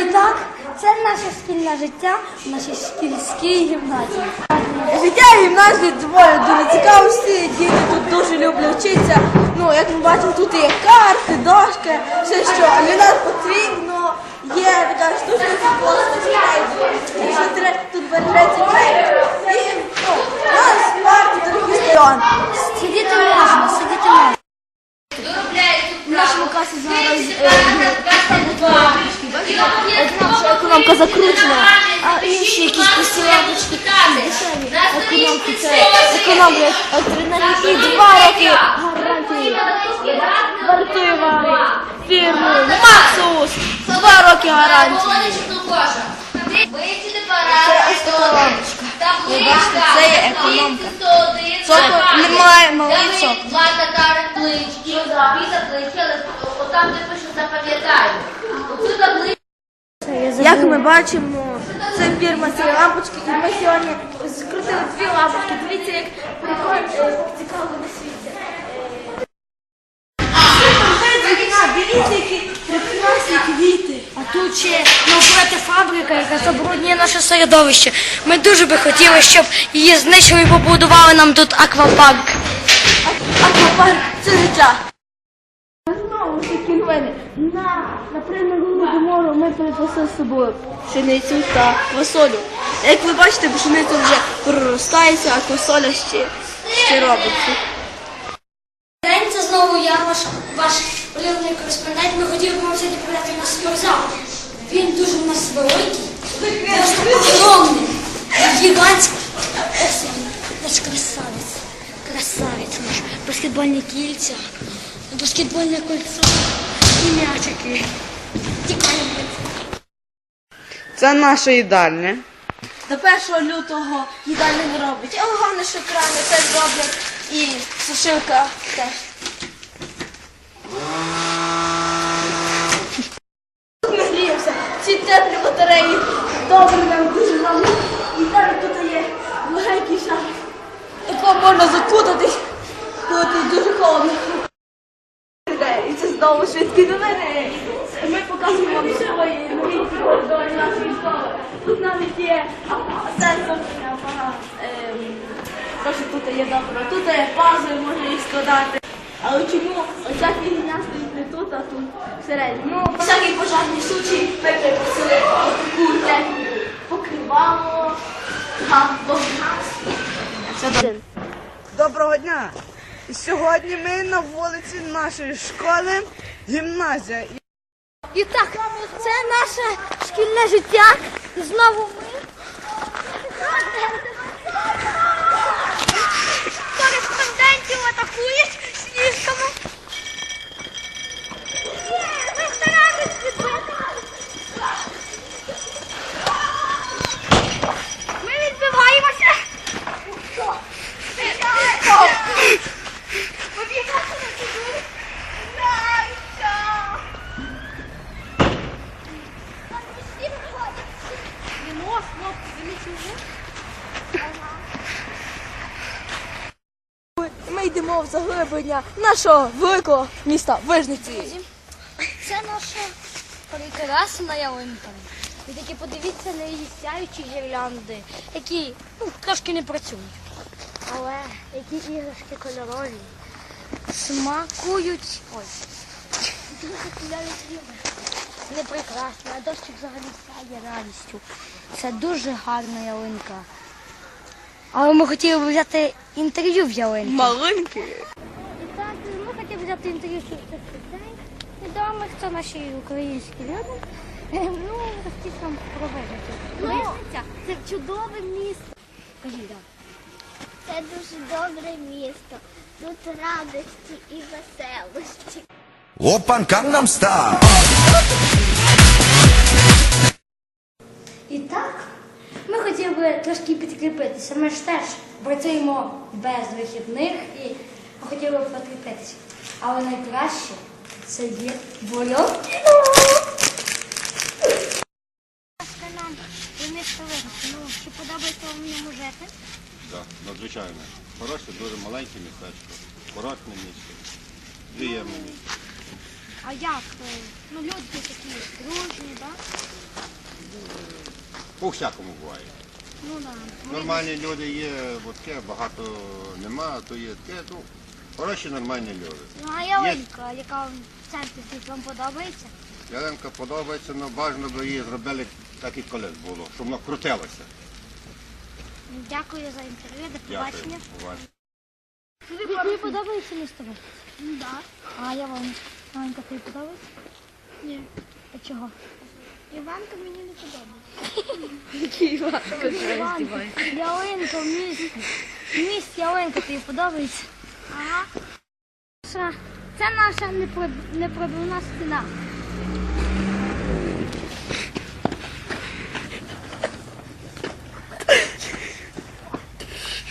І так, це наше спільне життя в нашій шкільській гімназії. Життя гімназії доволі дуже цікаво, всі діти тут дуже люблять вчитися. Ну, як ми бачимо, тут є карти, дошки, все що. А для нас потрібно є така просто що тут бережеться клей. І ну, у нас парти дорогі стадіон. Сидіти можна, сидіти можна. В нашому класі зараз Наша економка закручена. а інші якісь посіляточки. Економки це економлять електроенергії два роки гарантії. Вартує вам фірму Максус. Два роки гарантії. Це ось така лампочка. Ви бачите, це є економка. Бачимо, це фірма лампочки, і ми сьогодні скрутили дві лампочки. Дивіться, як прикольно, е, цікаво світі. Дивіться, які прекрасні квіти. А тут ще навпроти фабрика, яка забруднює наше середовище. Ми дуже би хотіли, щоб її знищили і побудували нам тут аквапарк. Аквапарк це життя. На, наприклад, голодомору ми принесли з собою пшеницю та квасолю. Як ви бачите, пшениця вже проростається, а квасоля ще, ще робиться. Це знову я, ваш, ваш улюблений кореспондент. Ми хотіли б вам сьогодні передати на смерзак. Він дуже в нас великий, просто огромний, гігантський. Ось він, наш красавець. Красавець наш. Баскетбольні кільця, баскетбольне кольцо м'ячики. Тікаємо. Це наша їдальня. До 1 лютого їдальня не робить. Але головне, що крани теж роблять і сушилка теж. Тут ми гріємося. Ці теплі батареї добре нам дуже нам. І далі тут є легенький шар. Такого можна закутатись, коли тут дуже холодно. І це знову швидкі новини. Вам свої нові нашої школи. Тут навіть є сенсор апарат. що тут є добре. Тут є пазли, можна їх складати. Але чому оця фігня стоїть не тут, а тут всередині? Ну, всякий пожежний случай припустили таку техніку. Покривало, гамбо. Доброго дня! Сьогодні ми на вулиці нашої школи гімназія. І так, це наше шкільне життя. Знову ми. Йдемо в заглиблення нашого великого міста Вижниці. Це наша прекрасна ялинка. Ви таки подивіться на її сяючі гірлянди, які ну, трошки не працюють. Але які іграшки кольорові. Смакують. Ой. Не прекрасно, а дощик взагалі сяє радістю. Це дуже гарна ялинка. Але ми хотіли б взяти інтерв'ю в ялинки. Маленькі. Так, ми хотіли взяти інтерв'ю цих людей відомих, це наші українські люди. Е, Ну, хотів там проводити. Вижниця – це чудове місто. Кажіть, так. Це дуже добре місто. Тут радості і веселості. Опан Gangnam Style. Ми хотіли би трошки підкріпитися. Ми ж теж працюємо без вихідних і хотіли б підкріпитися. Але найкраще це є Ну, чи подобається вам в ньому жити? Так, надзвичайно. Хороше, дуже маленьке містечко, коротне місце, приємне місце. А як? Ну, люди такі дружні, так? По всякому буває. Ну. Нормальні люди є, от таке, багато нема, то є таке, ну, хороші нормальні люди. Ну, а ялинка, яка в церкві вам подобається? Ялинка подобається, але бажано би її зробили так, як колись було, щоб воно крутилося. Дякую за інтерв'ю, до Дякую. побачення. Побачення. Тобі подобається місто? Ну, так. А я вам, Іванка, тобі подобається? Ні. А чого? Іванка мені не подобається. Іванка, ялинка в місті. міст. місті ялинка тобі подобається? Ага. Це наша непробивна стіна.